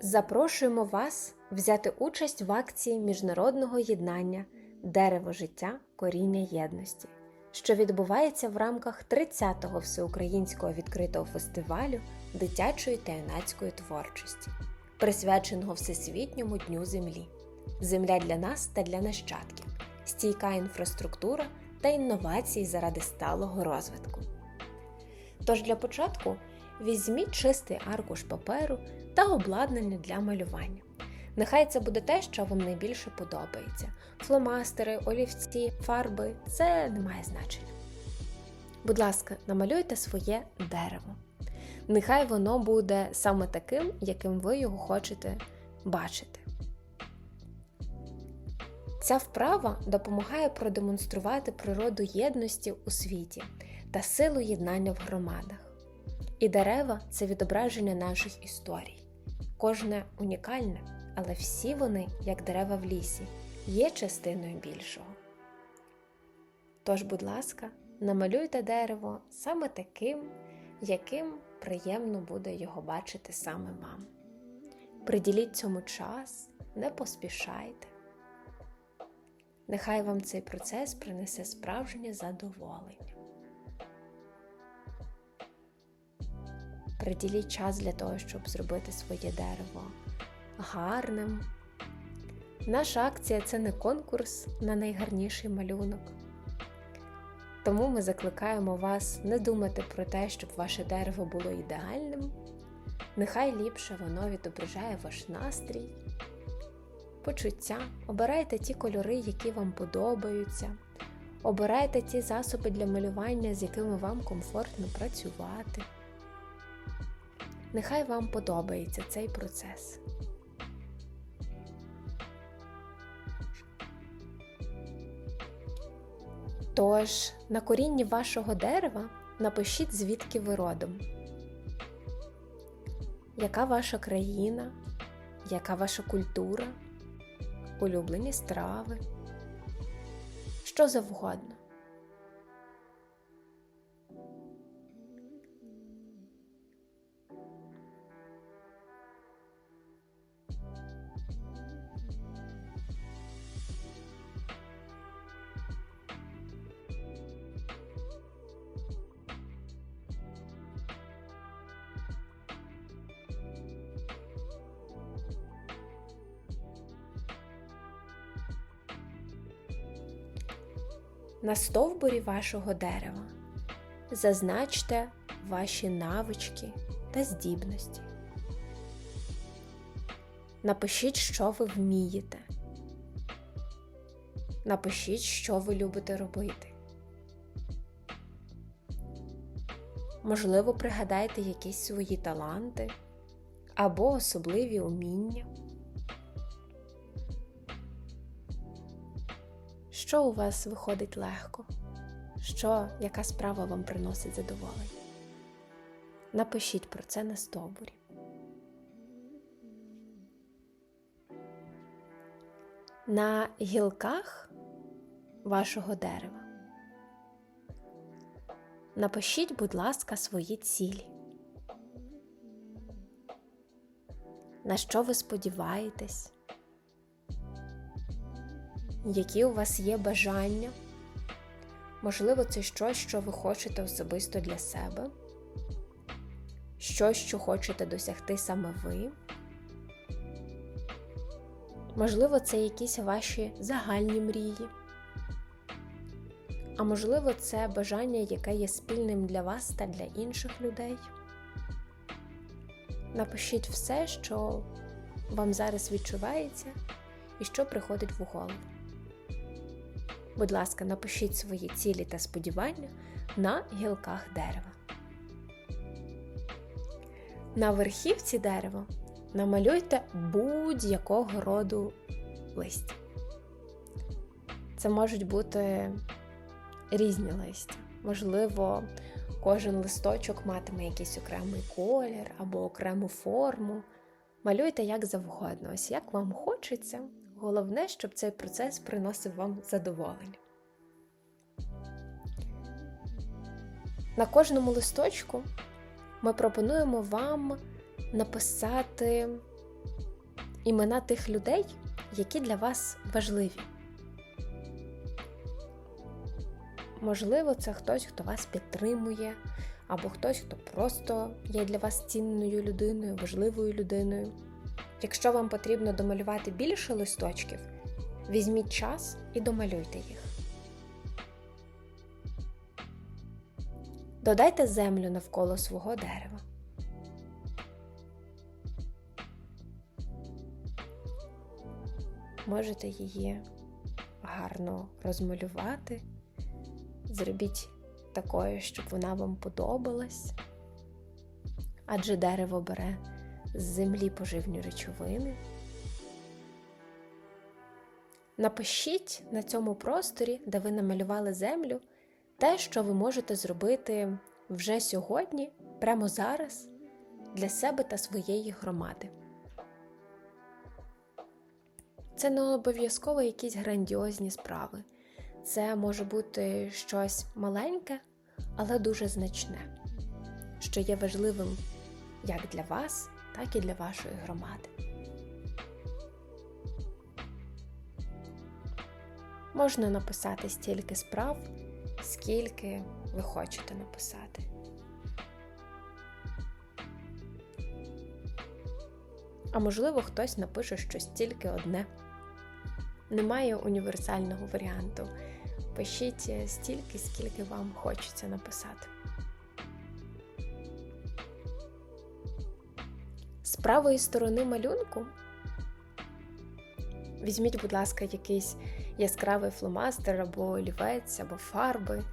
Запрошуємо вас взяти участь в акції міжнародного єднання Дерево життя коріння єдності, що відбувається в рамках 30-го всеукраїнського відкритого фестивалю дитячої та юнацької творчості, присвяченого Всесвітньому Дню Землі. Земля для нас та для нащадків, стійка інфраструктура та інновації заради сталого розвитку. Тож для початку візьміть чистий аркуш паперу та обладнання для малювання. Нехай це буде те, що вам найбільше подобається: фломастери, олівці, фарби це не має значення. Будь ласка, намалюйте своє дерево. Нехай воно буде саме таким, яким ви його хочете бачити. Ця вправа допомагає продемонструвати природу єдності у світі та силу єднання в громадах. І дерева це відображення наших історій. Кожне унікальне, але всі вони, як дерева в лісі, є частиною більшого. Тож, будь ласка, намалюйте дерево саме таким, яким приємно буде його бачити саме вам. Приділіть цьому час, не поспішайте. Нехай вам цей процес принесе справжнє задоволення. Приділіть час для того, щоб зробити своє дерево гарним. Наша акція це не конкурс на найгарніший малюнок. Тому ми закликаємо вас не думати про те, щоб ваше дерево було ідеальним. Нехай ліпше воно відображає ваш настрій, почуття. Обирайте ті кольори, які вам подобаються. Обирайте ті засоби для малювання, з якими вам комфортно працювати. Нехай вам подобається цей процес. Тож, на корінні вашого дерева напишіть, звідки ви родом. Яка ваша країна, яка ваша культура, улюблені страви, що завгодно. На стовбурі вашого дерева зазначте ваші навички та здібності. Напишіть, що ви вмієте. Напишіть, що ви любите робити. Можливо, пригадайте якісь свої таланти або особливі уміння. Що у вас виходить легко? Що, яка справа вам приносить задоволення? Напишіть про це на стовбурі. На гілках вашого дерева напишіть, будь ласка, свої цілі. На що ви сподіваєтесь? Які у вас є бажання? Можливо, це щось, що ви хочете особисто для себе, щось, що хочете досягти саме ви. Можливо, це якісь ваші загальні мрії. А можливо, це бажання, яке є спільним для вас та для інших людей. Напишіть все, що вам зараз відчувається і що приходить в голову. Будь ласка, напишіть свої цілі та сподівання на гілках дерева. На верхівці дерева намалюйте будь-якого роду листя. Це можуть бути різні листя. Можливо, кожен листочок матиме якийсь окремий колір або окрему форму. Малюйте як завгодно, ось як вам хочеться. Головне, щоб цей процес приносив вам задоволення. На кожному листочку ми пропонуємо вам написати імена тих людей, які для вас важливі. Можливо, це хтось, хто вас підтримує, або хтось, хто просто є для вас цінною людиною, важливою людиною. Якщо вам потрібно домалювати більше листочків, візьміть час і домалюйте їх. Додайте землю навколо свого дерева. Можете її гарно розмалювати. Зробіть такою, щоб вона вам подобалась. Адже дерево бере з землі поживні речовини. Напишіть на цьому просторі, де ви намалювали землю, те, що ви можете зробити вже сьогодні, прямо зараз, для себе та своєї громади. Це не обов'язково якісь грандіозні справи. Це може бути щось маленьке, але дуже значне, що є важливим як для вас, так і для вашої громади. Можна написати стільки справ, скільки ви хочете написати. А можливо, хтось напише щось тільки одне. Немає універсального варіанту. Пишіть стільки, скільки вам хочеться написати. Правої сторони малюнку візьміть, будь ласка, якийсь яскравий фломастер або олівець, або фарби.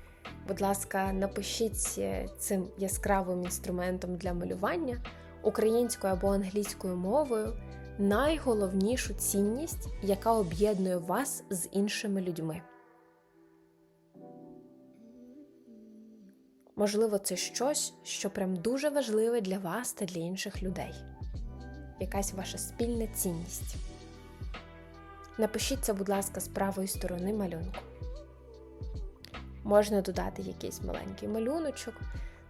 Будь ласка, напишіть цим яскравим інструментом для малювання українською або англійською мовою найголовнішу цінність, яка об'єднує вас з іншими людьми. Можливо, це щось, що прям дуже важливе для вас та для інших людей. Якась ваша спільна цінність. Напишіть це, будь ласка, з правої сторони малюнку. Можна додати якийсь маленький малюночок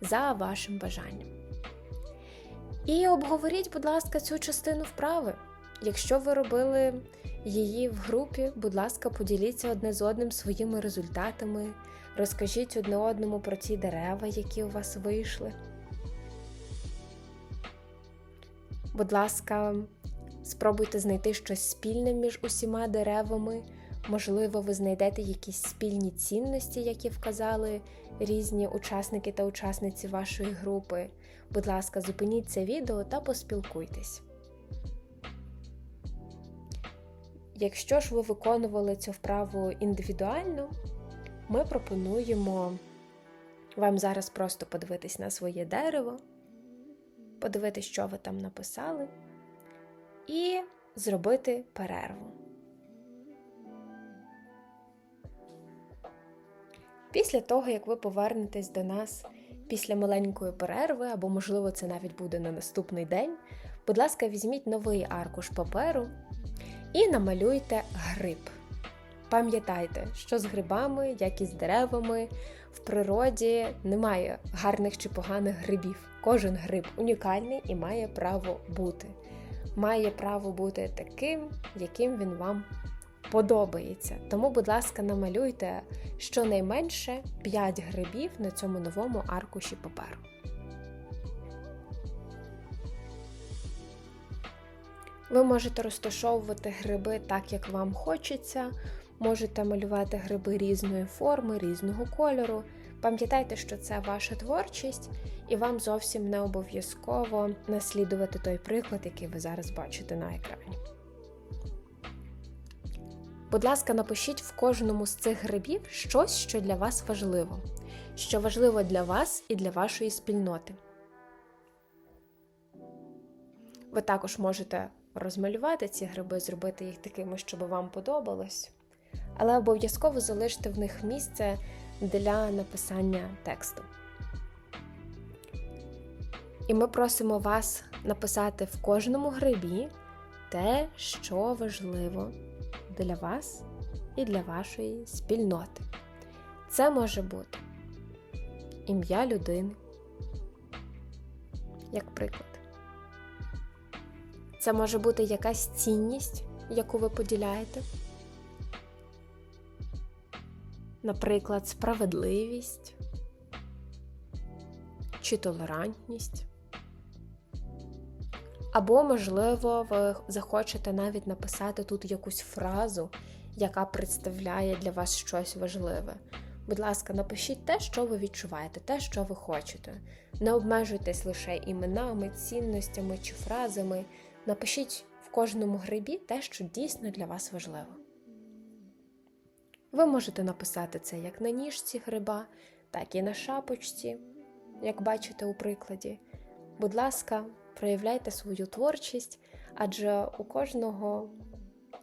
за вашим бажанням. І обговоріть, будь ласка, цю частину вправи. Якщо ви робили її в групі, будь ласка, поділіться одне з одним своїми результатами, розкажіть одне одному про ті дерева, які у вас вийшли. Будь ласка, спробуйте знайти щось спільне між усіма деревами. Можливо, ви знайдете якісь спільні цінності, які вказали різні учасники та учасниці вашої групи. Будь ласка, зупиніть це відео та поспілкуйтесь. Якщо ж ви виконували цю вправу індивідуально, ми пропонуємо вам зараз просто подивитись на своє дерево, подивитись, що ви там написали, і зробити перерву. Після того, як ви повернетесь до нас після маленької перерви, або, можливо, це навіть буде на наступний день, будь ласка, візьміть новий аркуш паперу і намалюйте гриб. Пам'ятайте, що з грибами, як і з деревами, в природі немає гарних чи поганих грибів. Кожен гриб унікальний і має право бути. Має право бути таким, яким він вам подобається. Тому, будь ласка, намалюйте щонайменше 5 грибів на цьому новому аркуші паперу. Ви можете розташовувати гриби так, як вам хочеться. Можете малювати гриби різної форми, різного кольору. Пам'ятайте, що це ваша творчість, і вам зовсім не обов'язково наслідувати той приклад, який ви зараз бачите на екрані. Будь ласка, напишіть в кожному з цих грибів щось, що для вас важливо, що важливо для вас і для вашої спільноти. Ви також можете розмалювати ці гриби, зробити їх такими, щоб вам подобалось, але обов'язково залиште в них місце для написання тексту. І ми просимо вас написати в кожному грибі те, що важливо для вас і для вашої спільноти. Це може бути ім'я людини, як приклад. Це може бути якась цінність, яку ви поділяєте. Наприклад, справедливість чи толерантність. Або, можливо, ви захочете навіть написати тут якусь фразу, яка представляє для вас щось важливе. Будь ласка, напишіть те, що ви відчуваєте, те, що ви хочете. Не обмежуйтесь лише іменами, цінностями чи фразами. Напишіть в кожному грибі те, що дійсно для вас важливо. Ви можете написати це як на ніжці гриба, так і на шапочці, як бачите у прикладі. Будь ласка, проявляйте свою творчість, адже у кожного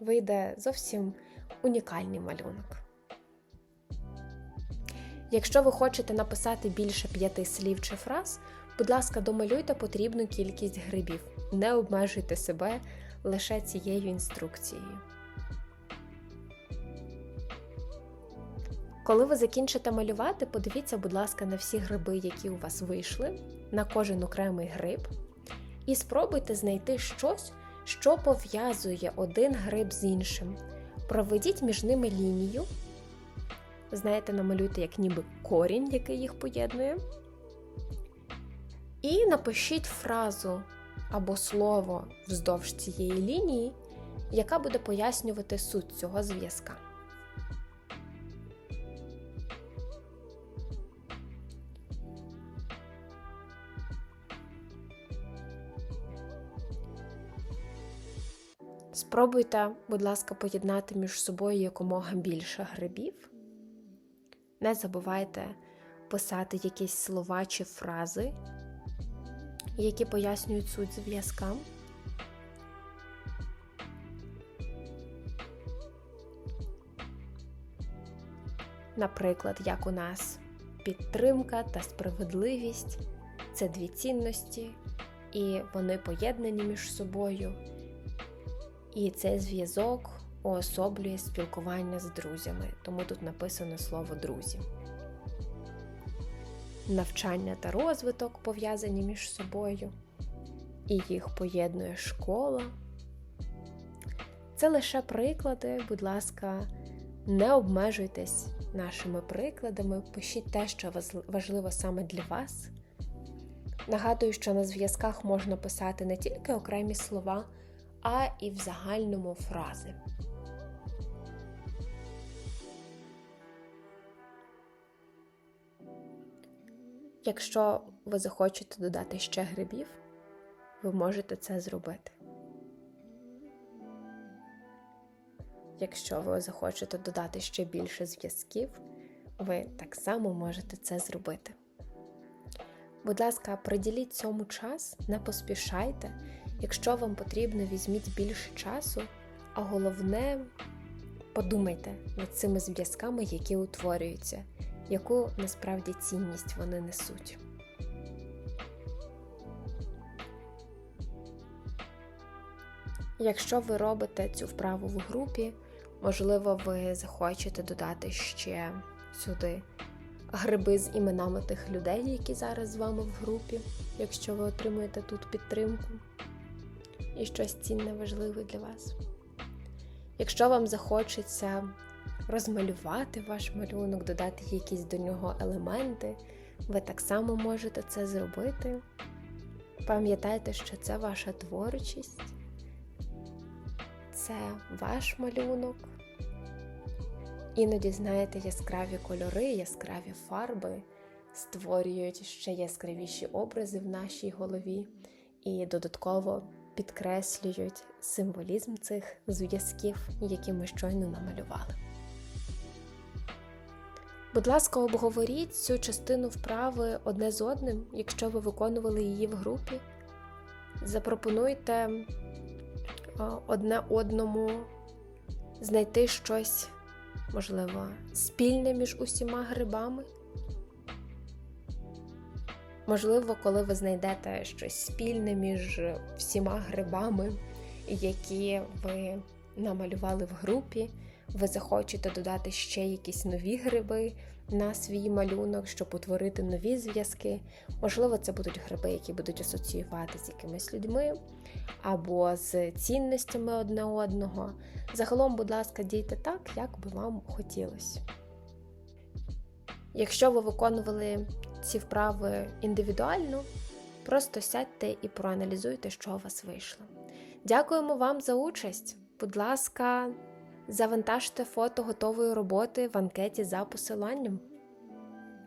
вийде зовсім унікальний малюнок. Якщо ви хочете написати більше п'яти слів чи фраз, будь ласка, домалюйте потрібну кількість грибів. Не обмежуйте себе лише цією інструкцією. Коли ви закінчите малювати, подивіться, будь ласка, на всі гриби, які у вас вийшли, на кожен окремий гриб, і спробуйте знайти щось, що пов'язує один гриб з іншим. Проведіть між ними лінію. Знаєте, намалюйте як ніби корінь, який їх поєднує. І напишіть фразу або слово вздовж цієї лінії, яка буде пояснювати суть цього зв'язка. Спробуйте, будь ласка, поєднати між собою якомога більше грибів. Не забувайте писати якісь слова чи фрази, які пояснюють суть зв'язка. Наприклад, як у нас підтримка та справедливість це дві цінності, і вони поєднані між собою. І цей зв'язок уособлює спілкування з друзями, тому тут написано слово друзі. Навчання та розвиток пов'язані між собою, і їх поєднує школа. Це лише приклади, будь ласка, не обмежуйтесь нашими прикладами, пишіть те, що важливо саме для вас. Нагадую, що на зв'язках можна писати не тільки окремі слова а і в загальному фрази. Якщо ви захочете додати ще грибів, ви можете це зробити. Якщо ви захочете додати ще більше зв'язків, ви так само можете це зробити. Будь ласка, приділіть цьому час, не поспішайте Якщо вам потрібно, візьміть більше часу, а головне, подумайте над цими зв'язками, які утворюються, яку насправді цінність вони несуть. Якщо ви робите цю вправу в групі, можливо, ви захочете додати ще сюди гриби з іменами тих людей, які зараз з вами в групі, якщо ви отримуєте тут підтримку і щось цінне важливе для вас. Якщо вам захочеться розмалювати ваш малюнок, додати якісь до нього елементи, ви так само можете це зробити. Пам'ятайте, що це ваша творчість, це ваш малюнок. Іноді, знаєте, яскраві кольори, яскраві фарби створюють ще яскравіші образи в нашій голові і додатково підкреслюють символізм цих зв'язків, які ми щойно намалювали. Будь ласка, обговоріть цю частину вправи одне з одним, якщо ви виконували її в групі. Запропонуйте одне одному знайти щось, можливо, спільне між усіма грибами. Можливо, коли ви знайдете щось спільне між всіма грибами, які ви намалювали в групі, ви захочете додати ще якісь нові гриби на свій малюнок, щоб утворити нові зв'язки. Можливо, це будуть гриби, які будуть асоціювати з якимись людьми або з цінностями одне одного. Загалом, будь ласка, дійте так, як би вам хотілося. Якщо ви виконували ці вправи індивідуально, просто сядьте і проаналізуйте, що у вас вийшло. Дякуємо вам за участь. Будь ласка, завантажте фото готової роботи в анкеті за посиланням.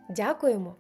Дякуємо!